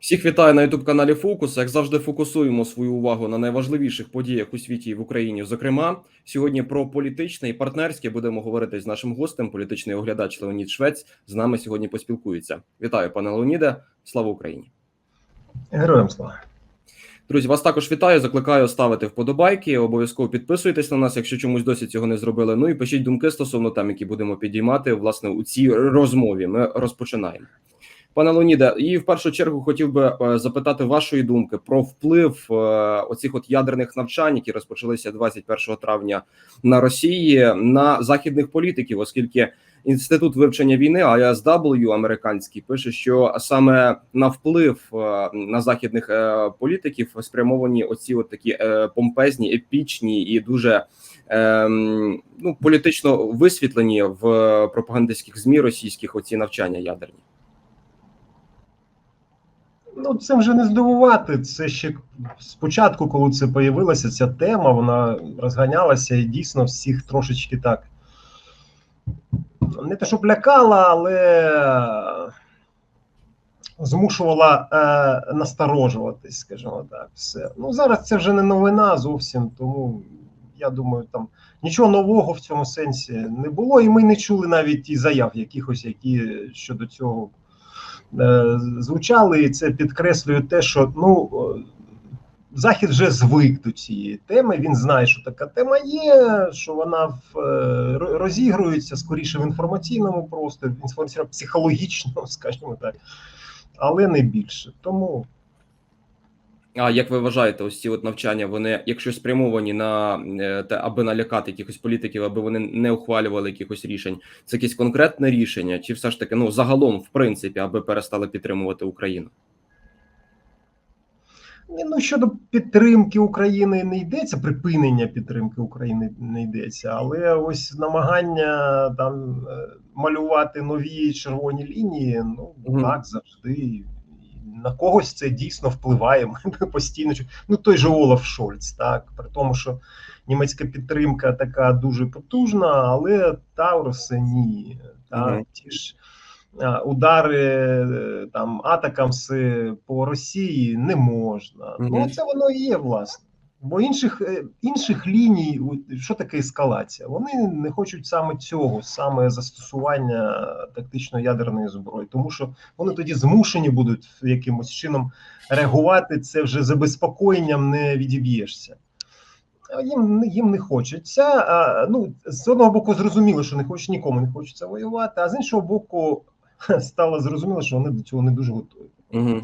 Всіх вітаю на youtube каналі Фокус. Як завжди, фокусуємо свою увагу на найважливіших подіях у світі і в Україні. Зокрема, сьогодні про політичне і партнерське будемо говорити з нашим гостем. Політичний оглядач Леонід Швець з нами сьогодні поспілкується. Вітаю, пане Леоніде. Слава Україні! Героям слава. Друзі, вас також вітаю. Закликаю ставити вподобайки. Обов'язково підписуйтесь на нас, якщо чомусь досі цього не зробили. Ну і пишіть думки стосовно тем, які будемо підіймати власне у цій розмові. Ми розпочинаємо. Пане Леоніде, і в першу чергу хотів би е, запитати вашої думки про вплив е, оцих от ядерних навчань, які розпочалися 21 травня на Росії на західних політиків, оскільки інститут вивчення війни ISW американський пише, що саме на вплив е, на західних політиків спрямовані оці от такі помпезні, епічні і дуже ем, ну політично висвітлені в пропагандистських змі російських оці навчання ядерні. Ну, це вже не здивувати. Це ще спочатку, коли це появилася ця тема, вона розганялася і дійсно всіх трошечки так. Не те, щоб лякала, але змушувала е, насторожуватись, скажімо так. Все. Ну, зараз це вже не новина зовсім, тому я думаю, там нічого нового в цьому сенсі не було, і ми не чули навіть і заяв якихось, які щодо цього звучали, і це підкреслює те, що ну. Захід вже звик до цієї теми. Він знає, що така тема є, що вона в е, розігрується скоріше в інформаційному просторі, інформаційно психологічному, скажімо так, але не більше. Тому А як ви вважаєте, ось ці от навчання, вони, якщо спрямовані на е, те, аби налякати якихось політиків, аби вони не ухвалювали якихось рішень, це якесь конкретне рішення, чи все ж таки ну загалом, в принципі, аби перестали підтримувати Україну? Ну щодо підтримки України не йдеться, припинення підтримки України не йдеться, але ось намагання там е, малювати нові червоні лінії, ну Мгм. так завжди. На когось це дійсно впливає. Ми постійно ну той же Олаф Шольц, так при тому, що німецька підтримка така дуже потужна, але Тауруси ні. Так, Мгм. ті ж удари е, там атакамси по Росії не можна. Мгм. Ну це воно і є власне. Бо інших е, інших ліній, що таке ескалація? Вони не хочуть саме цього, саме застосування тактично ядерної зброї, тому що вони тоді змушені будуть якимось чином реагувати. Це вже забезпокоєнням не відіб'єшся. Їм, їм не хочеться. Ну, з одного боку, зрозуміло, що не хочуть, нікому не хочеться воювати, а з іншого боку, стало зрозуміло, що вони до цього не дуже готові. Угу.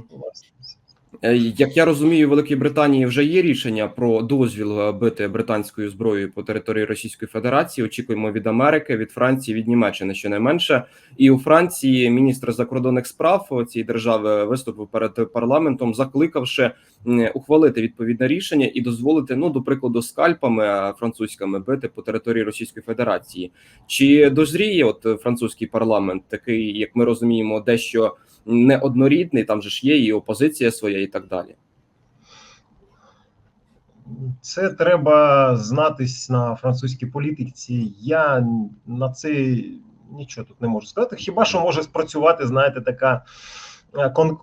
Е, Як я розумію, в Великій Британії вже є рішення про дозвіл е, бити британською зброєю по території Російської Федерації. Очікуємо від Америки, від Франції, від Німеччини щонайменше. І у Франції міністр закордонних справ цієї держави виступив перед парламентом, закликавши ухвалити відповідне рішення і дозволити, ну до прикладу, скальпами французькими бити по території Російської Федерації. Чи дозріє от французький парламент, такий, як ми розуміємо, дещо неоднорідний, там же ж є і опозиція своя, і так далі. Це треба знатись на французькій політиці. Я на це нічого тут не можу сказати. Хіба що може спрацювати, знаєте, така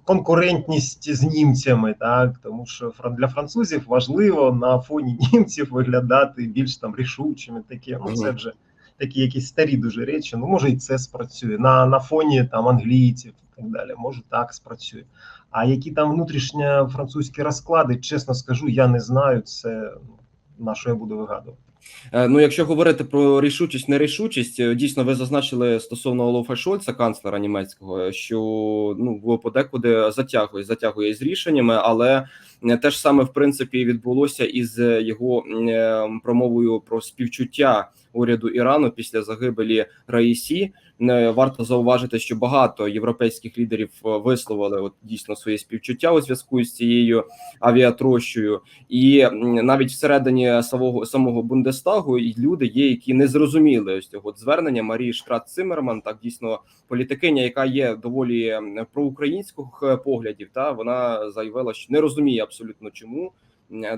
конкурентність з німцями, так тому що для французів важливо на фоні німців виглядати більш там рішучими. Такі ну це вже такі якісь старі дуже речі. Ну може і це спрацює на, на фоні там англійців і так далі. Може так спрацює. А які там внутрішні французькі розклади, чесно скажу, я не знаю. Це ну, на що я буду вигадувати. Е, Ну, якщо говорити про рішучість, нерішучість, е, дійсно, ви зазначили стосовно Олафа Шольца, канцлера німецького, що ну подекуди затягує, затягує з рішеннями, але е, те ж саме в принципі відбулося із його промовою про співчуття уряду Ірану після загибелі Раїсі. Не варто зауважити, що багато європейських лідерів е, висловили от дійсно своє співчуття у зв'язку з цією авіатрощою, і навіть всередині самого самого Бундестагу і люди є, які не зрозуміли ось цього звернення Марії Шкрат Цимерман. Так дійсно політикиня, яка є доволі проукраїнських е, поглядів, та вона заявила, що не розуміє абсолютно чому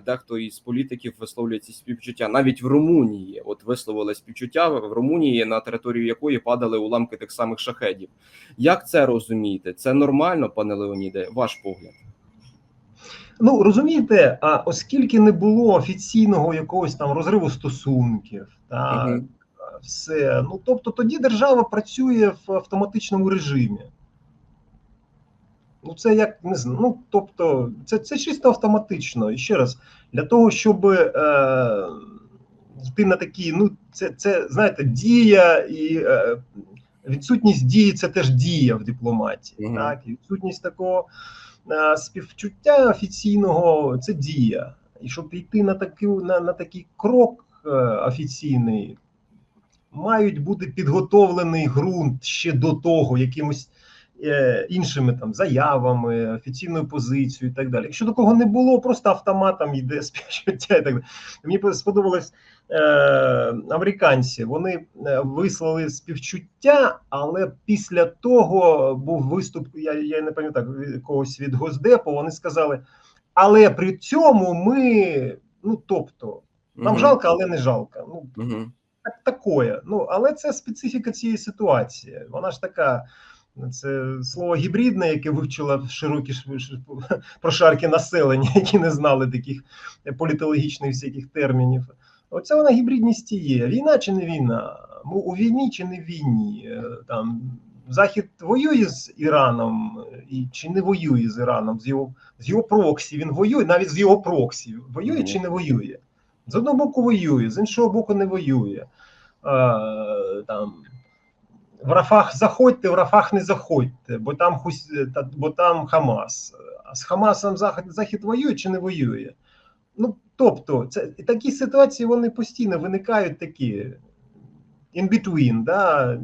дехто із політиків висловлює ці співчуття. Навіть в Румунії, от висловили співчуття в Румунії, на територію якої падали уламки тих самих шахедів. Як це розумієте? Це нормально, пане Леоніде? Ваш погляд? Ну розумієте, а оскільки не було офіційного якогось там розриву стосунків, та Мгм. все, ну тобто тоді держава працює в автоматичному режимі. Ну, це як не знаю. Ну, тобто, це, це чисто автоматично. І ще раз, для того, щоб е, йти на такі, ну, це, це знаєте, дія і е, відсутність дії це теж дія в дипломатії. Мгм. Так, і відсутність такого е, співчуття офіційного це дія. І щоб йти на такий, на, на такий крок е, офіційний, мають бути підготовлений ґрунт ще до того, якимось іншими там заявами, офіційною позицією і так далі. Якщо такого не було, просто автоматом йде співчуття і так далі. Мені сподобалось е, американці. Вони е, вислали співчуття, але після того був виступ. Я, я не пам'ятаю від когось від Госдепу. Вони сказали, але при цьому ми, ну тобто, нам Мгм. жалко, але не жалко. Ну Мгм. так, такое. Ну, але це специфіка цієї ситуації. Вона ж така. Це слово гібридне, яке вивчила широкі прошарки населення, які не знали таких політологічних всяких термінів. Оце вона гібридність і є. Війна чи не війна? Ми у війні чи не війні? Е, Там Захід воює з Іраном і чи не воює з Іраном? З його з його проксі. Він воює навіть з його проксі. Воює чи не воює? З одного боку воює, з іншого боку не воює. Е, там, в Рафах заходьте, в Рафах не заходьте, бо там, Хус... бо там Хамас. А з Хамасом Захід, Захід воює чи не воює? Ну, тобто, це, такі ситуації вони постійно виникають такі in between, да?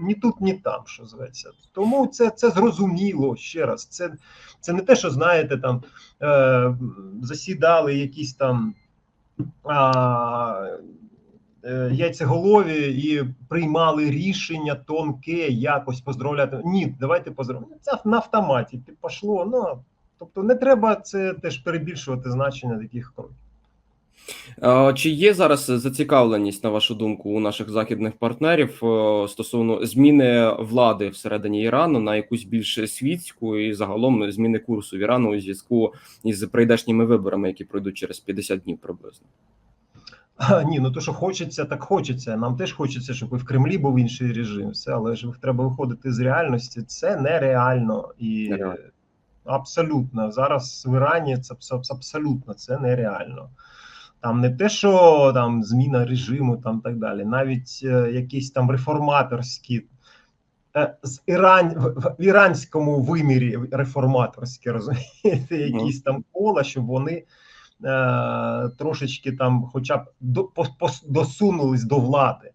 ні тут, ні там, що зветься. Тому це, це зрозуміло ще раз. Це, це не те, що знаєте, там е, засідали якісь там а, е, яйцеголові і приймали рішення тонке, якось поздравляти. Ні, давайте поздравляємо. Це на автоматі пішло. Ну, тобто не треба це теж перебільшувати значення таких кроків. Чи є зараз зацікавленість, на вашу думку, у наших західних партнерів е, стосовно зміни влади всередині Ірану на якусь більш світську і загалом зміни курсу в Ірану у зв'язку із прийдешніми виборами, які пройдуть через 50 днів приблизно? А, ні, ну то, що хочеться, так хочеться. Нам теж хочеться, щоб і в Кремлі був інший режим. Все, але ж треба виходити з реальності. Це нереально і Нереально. абсолютно зараз в Ірані це абсолютно це нереально. Там не те, що там зміна режиму, там так далі, навіть е, якісь там реформаторські. е, З Іран в, в іранському вимірі реформаторські, розумієте, якісь там кола, щоб вони трошечки там, хоча б до, досунулись до влади.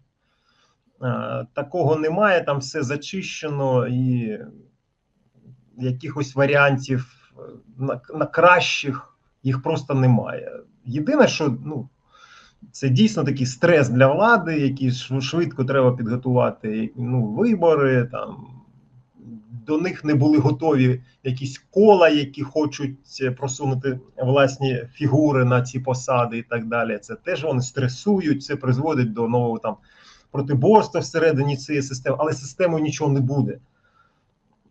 Е, такого немає, там все зачищено і якихось варіантів е, на, на кращих їх просто немає. Єдине, що ну, це дійсно такий стрес для влади, який швидко треба підготувати ну, вибори. Там, до них не були готові якісь кола, які хочуть е, просунути власні фігури на ці посади і так далі. Це теж вони стресують, це призводить до нового там протиборства всередині цієї системи, але системою нічого не буде.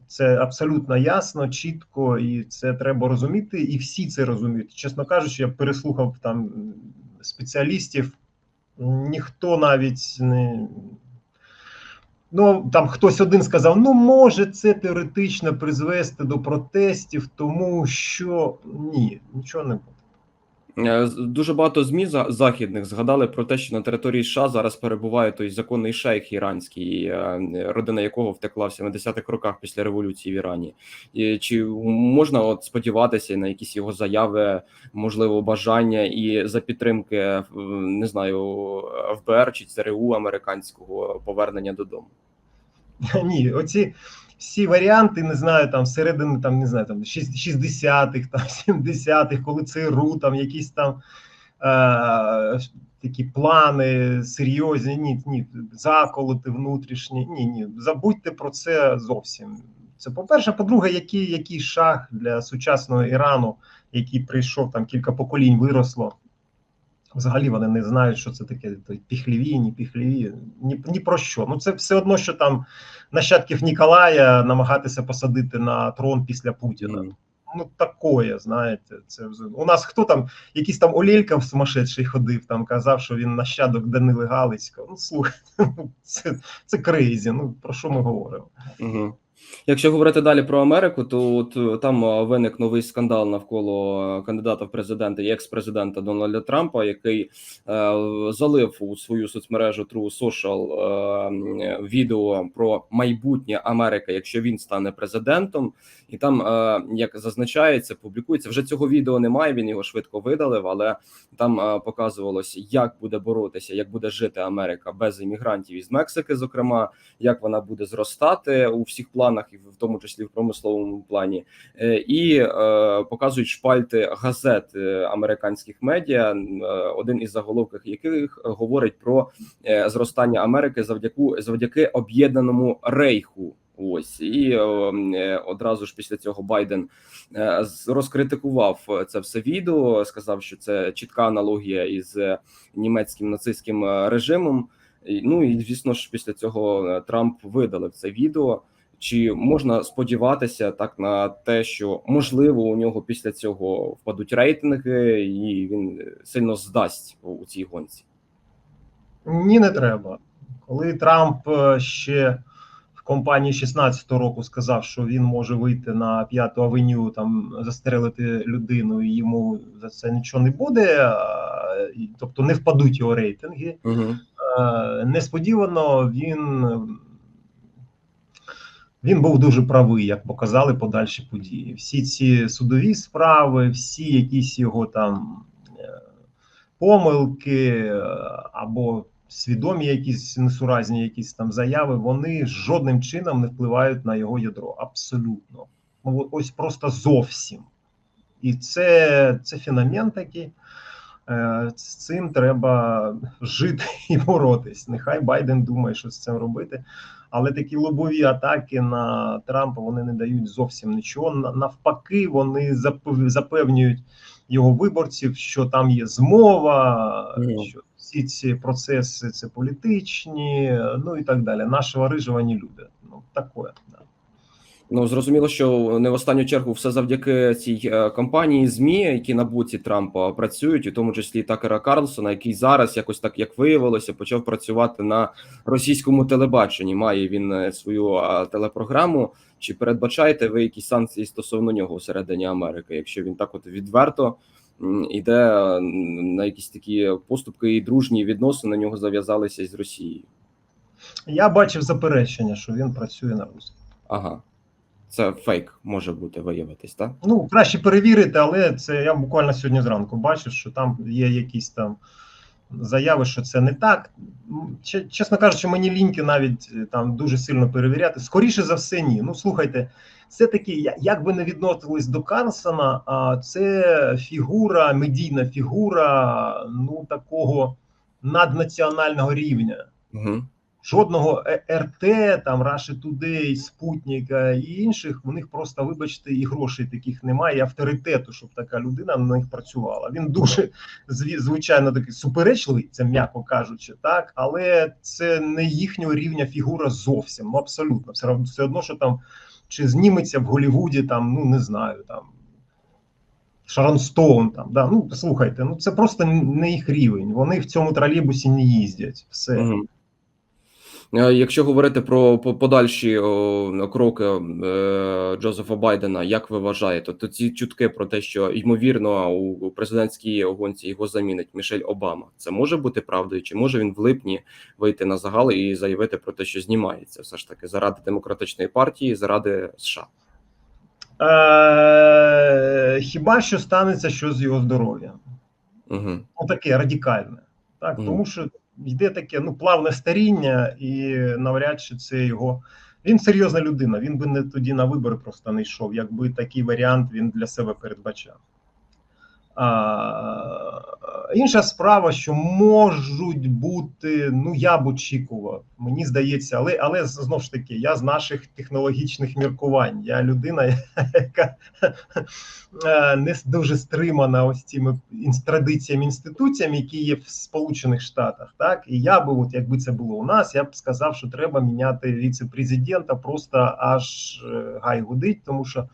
Це абсолютно ясно, чітко, і це треба розуміти, і всі це розуміють. Чесно кажучи, я переслухав там спеціалістів, ніхто навіть не. Ну, там хтось один сказав: ну, може, це теоретично призвести до протестів, тому що ні, нічого не буде. Е, Дуже багато змі західних згадали про те, що на території США зараз перебуває той законний шейх іранський, е, родина якого втекла в 70-х роках після революції в Ірані. Чи можна от сподіватися на якісь його заяви, можливо, бажання і за підтримки е, не знаю ФБР чи ЦРУ американського повернення додому? Ні, оці всі варіанти, не знаю, там середини, там не знаю, там шість- 60-х, там 70-х, коли ЦРУ, там якісь там е, такі плани серйозні, ні, ні, заколоти внутрішні. Ні, ні, забудьте про це зовсім. Це по-перше, по-друге, який, який шаг для сучасного Ірану, який прийшов там кілька поколінь виросло. Взагалі вони не знають, що це таке той піхліві, ні піхліві, ні, ні про що. Ну це все одно, що там нащадків Ніколая намагатися посадити на трон після Путіна. Ну такое, знаєте, це у нас хто там, якийсь там Олєлька сумасшедший ходив, там казав, що він нащадок Данили Галицького. Ну слухайте, ну, це, це крейзі. Ну про що ми говоримо? Угу. Якщо говорити далі про Америку, то от, е, там е, виник новий скандал навколо е, кандидата в президенти і екс-президента Дональда Трампа, який е, залив у свою соцмережу True Social е, відео про майбутнє Америки, якщо він стане президентом. І там, е, як зазначається, публікується вже цього відео немає. Він його швидко видалив, але там е, показувалось, як буде боротися, як буде жити Америка без іммігрантів із Мексики, зокрема як вона буде зростати у всіх планах, і в тому числі в промисловому плані, Е, і е, показують шпальти газет е, американських медіа, один із заголовків яких говорить про зростання Америки завдяку завдяки об'єднаному рейху. Ось і одразу ж після цього Байден розкритикував це все відео. Сказав, що це чітка аналогія із німецьким нацистським режимом. Ну і звісно ж, після цього Трамп видалив це відео. Чи можна сподіватися так на те, що можливо у нього після цього впадуть рейтинги, і він е, сильно здасть у цій гонці? Ні, не треба. Коли Трамп е, ще в компанії 16-го року сказав, що він може вийти на п'яту авеню, там застрелити людину, і йому за це нічого не буде, тобто не впадуть його рейтинги. Угу. Несподівано він, він був дуже правий, як показали подальші події. Всі ці судові справи, всі якісь його там е, помилки е, або свідомі якісь несуразні якісь там заяви, вони жодним чином не впливають на його ядро. Абсолютно. Ну, ось просто зовсім. І це, це феномен такий. Е, З цим треба жити і боротись. Нехай Байден думає, що з цим робити. Але такі лобові атаки на Трампа вони не дають зовсім нічого. Навпаки, вони запевнюють його виборців, що там є змова, Мгм. що всі ці процеси це політичні, ну і так далі. Рижого не люблять. Ну таке. Да. Ну зрозуміло, що не в останню чергу все завдяки цій е, компанії ЗМІ, які на боці Трампа працюють, у тому числі Такера Карлсона, який зараз якось так як виявилося, почав працювати на російському телебаченні. Має він е, свою е, телепрограму. Чи передбачаєте ви якісь санкції стосовно нього всередині Америки, якщо він так от відверто м, іде е, на якісь такі поступки і дружні відносини на нього зав'язалися із Росією? Я бачив заперечення, що він працює на Русі. Ага, це фейк може бути виявитись, так? Ну, краще перевірити, але це я буквально сьогодні зранку бачив, що там є якісь там заяви, що це не так. Чесно кажучи, мені ліньки навіть е, там дуже сильно перевіряти. Скоріше за все, ні. Ну слухайте, все таки, як би не відносились до Карлсона, а це фігура, медійна фігура, ну такого наднаціонального рівня Угу. Жодного Е- РТ, там Russia Today, Спутника і інших, у них просто, вибачте, і грошей таких немає, і авторитету, щоб така людина на них працювала. Він дуже звичайно такий суперечливий, це м'яко кажучи, так, але це не їхнього рівня фігура зовсім. Ну абсолютно, все все одно, що там чи зніметься в Голлівуді, там, ну не знаю, там. Шарон Стоун там, да. Ну слухайте, ну це просто не їх рівень. Вони в цьому тролейбусі не їздять. Все. Угу. Якщо говорити про подальші кроки е, Джозефа Байдена, як ви вважаєте, то ці чутки про те, що ймовірно у президентській гонці його замінить Мішель Обама, це може бути правдою? Чи може він в липні вийти на загал і заявити про те, що знімається все ж таки заради демократичної партії, заради США? Е, хіба що станеться що з його здоров'ям? Угу. Ну таке радикальне. Так, Мгм. тому що йде таке ну плавне старіння, і навряд чи це його. Він серйозна людина. Він би не тоді на вибори просто не йшов, якби такий варіант він для себе передбачав. Інша справа, що можуть бути, ну я б очікував, мені здається, але але знов ж таки, я з наших технологічних міркувань. Я людина, яка е, не дуже стримана ось цими традиціями, інституціями, які є в Сполучених Штатах. Так і я би, от якби це було у нас, я б сказав, що треба міняти віце-президента, просто аж е, гай гудить, тому що.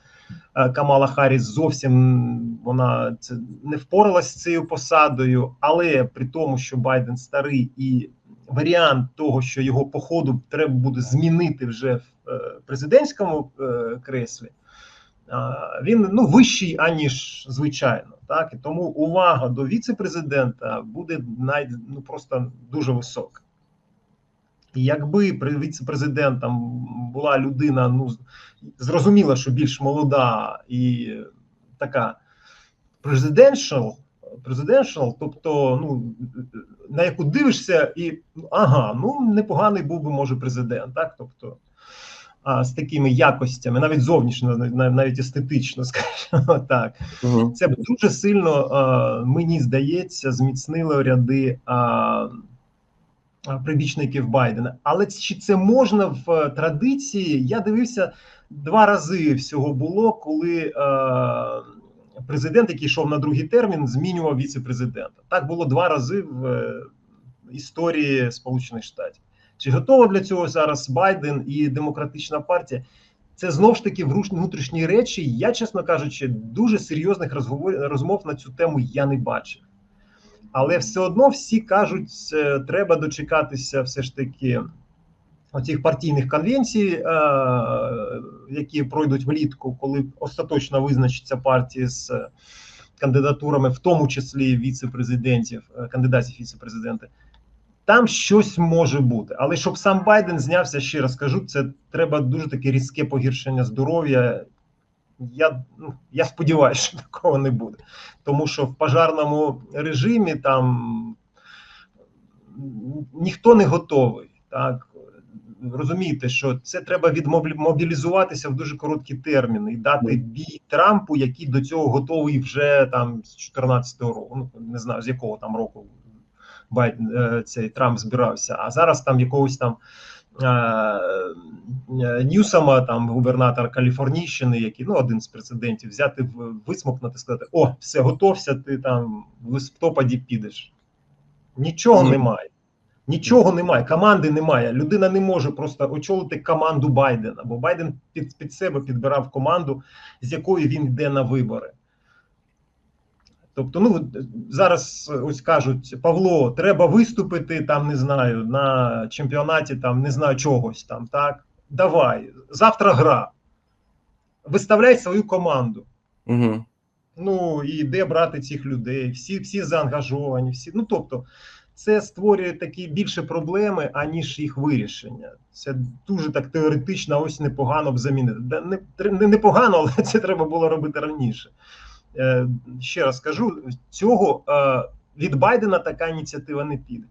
Е, Камала Харріс зовсім вона це не впоралась з цією посадою, але при тому, що Байден старий і варіант того, що його по ходу треба буде змінити вже в е, президентському е, креслі, він ну вищий аніж звичайно. Так і тому увага до віце-президента буде най, ну, просто дуже висока. Якби при віце-президентом була людина, ну зрозуміло, що більш молода і така президеншал, президеншал, тобто, ну на яку дивишся, і ага, ну непоганий був би може президент, так тобто. А з такими якостями, навіть зовнішньо, навіть естетично, скажімо так, Угу. це дуже сильно, а, мені здається, зміцнило ряди прибічників Байдена. Але чи це можна в е, традиції? Я дивився два рази всього було, коли а, президент, який йшов на другий термін, змінював віце-президента. Так було два рази в е, історії Сполучених Штатів. Чи готова для цього зараз Байден і демократична партія? Це знов ж таки внутрішні речі. Я, чесно кажучи, дуже серйозних розговор... розмов на цю тему я не бачив. Але все одно всі кажуть, е, треба дочекатися все ж таки оцих партійних конвенцій, е, які пройдуть влітку, коли остаточно визначиться партії з е, кандидатурами, в тому числі віце-президентів, е, кандидатів віце-президенти. Там щось може бути, але щоб сам Байден знявся, ще раз кажу, це треба дуже таке різке погіршення здоров'я. Я ну, я сподіваюся, що такого не буде, тому що в пожарному режимі там ніхто не готовий. Так розумієте, що це треба відмобілізуватися в дуже короткі терміни і дати бій Трампу, який до цього готовий вже там з 14-го року. Ну не знаю з якого там року Байден е, цей Трамп збирався. А зараз там якогось там е, е, Ньюсама, там губернатор Каліфорнійщини, який ну один з президентів, взяти висмокнути, сказати: О, все готовся, ти там в листопаді підеш. Нічого Мгм. немає. Нічого немає, команди немає. Людина не може просто очолити команду Байдена, бо Байден під, під себе підбирав команду, з якою він йде на вибори. Тобто, ну зараз ось кажуть, Павло, треба виступити там, не знаю, на чемпіонаті, там не знаю чогось там. Так, давай, завтра гра. Виставляй свою команду. Угу. Ну і де брати цих людей? Всі, всі заангажовані, всі. Ну тобто, це створює такі більше проблеми, аніж їх вирішення. Це дуже так теоретично, ось непогано б замінити. Не, не непогано, але це треба було робити раніше. Е, ще раз кажу: цього е, від Байдена така ініціатива не піде.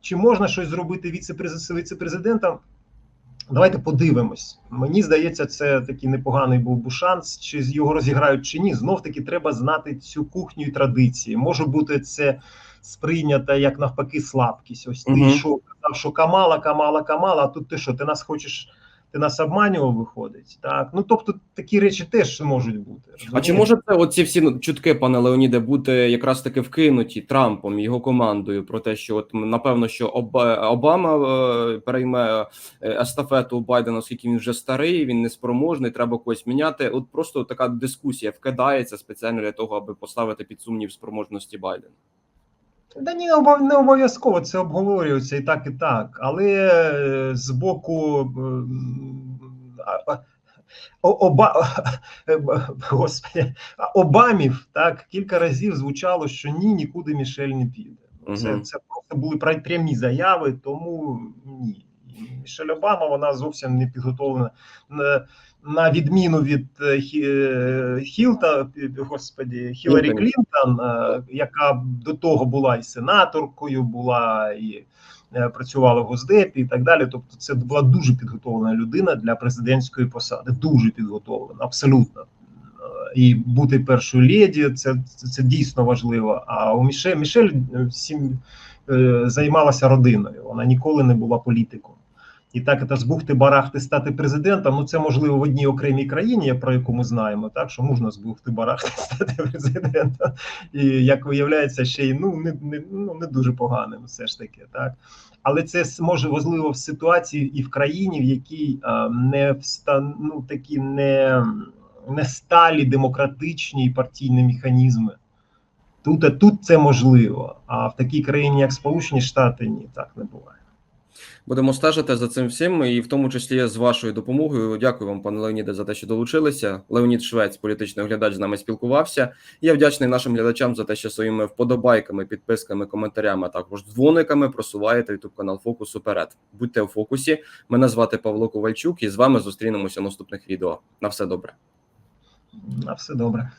Чи можна щось зробити віце-през- віце-президентом? Давайте подивимось. Мені здається, це такий непоганий був би шанс, чи його розіграють чи ні. Знов таки треба знати цю кухню і традиції. Може бути це сприйнято як навпаки слабкість. Ось ти Мгм. що казав, що Камала, Камала, Камала. А тут ти що? Ти нас хочеш, ти нас обманював, виходить. Так, ну тобто такі речі теж можуть бути. А чи може це оці всі ну, чутки, пане Леоніде, бути якраз таки вкинуті Трампом його командою про те, що от напевно, що Оба- Обама е, перейме е, естафету Байдена, оскільки він вже старий, він неспроможний, треба когось міняти. От просто така дискусія вкидається спеціально для того, аби поставити під сумнів спроможності Байдена. Да ні, не обов'язково це обговорюється і так, і так. Але е, з боку оба, е, господи, Обамів так кілька разів звучало, що ні, нікуди Мішель не піде. Це, Мгм. це просто були прямі заяви, тому ні. Мішель Обама вона зовсім не підготовлена. На, відміну від е, е, Хілта, господі, Хіларі Клінтон. Е, яка до того була і сенаторкою, була і працювала в Госдепі і так далі. Тобто, це була дуже підготовлена людина для президентської посади. Дуже підготовлена, абсолютно. І бути першою леді, це, це, це дійсно важливо. А у Мішель, Мішель всім е, займалася родиною, вона ніколи не була політиком. І так це з бухти барахти стати президентом. Ну це можливо в одній окремій країні, про яку ми знаємо, так що можна з бухти барахти стати президентом, і як виявляється, ще й ну не, не, ну, не дуже поганим, все ж таки, так. Але це може важливо в ситуації і в країні, в якій а, не встан, ну, такі не, не сталі демократичні і партійні механізми. Тут, тут це можливо, а в такій країні, як Сполучені Штати, ні, так не буває. Будемо стежити за цим всім, і в тому числі з вашою допомогою. Дякую вам, пане Леоніде, за те, що долучилися. Леонід Швець, політичний оглядач, з нами спілкувався. Я вдячний нашим глядачам за те, що своїми вподобайками, підписками, коментарями, а також дзвониками просуваєте youtube канал Фокус уперед. Будьте у фокусі. Мене звати Павло Ковальчук, і з вами зустрінемося в наступних відео. На все добре. На все добре.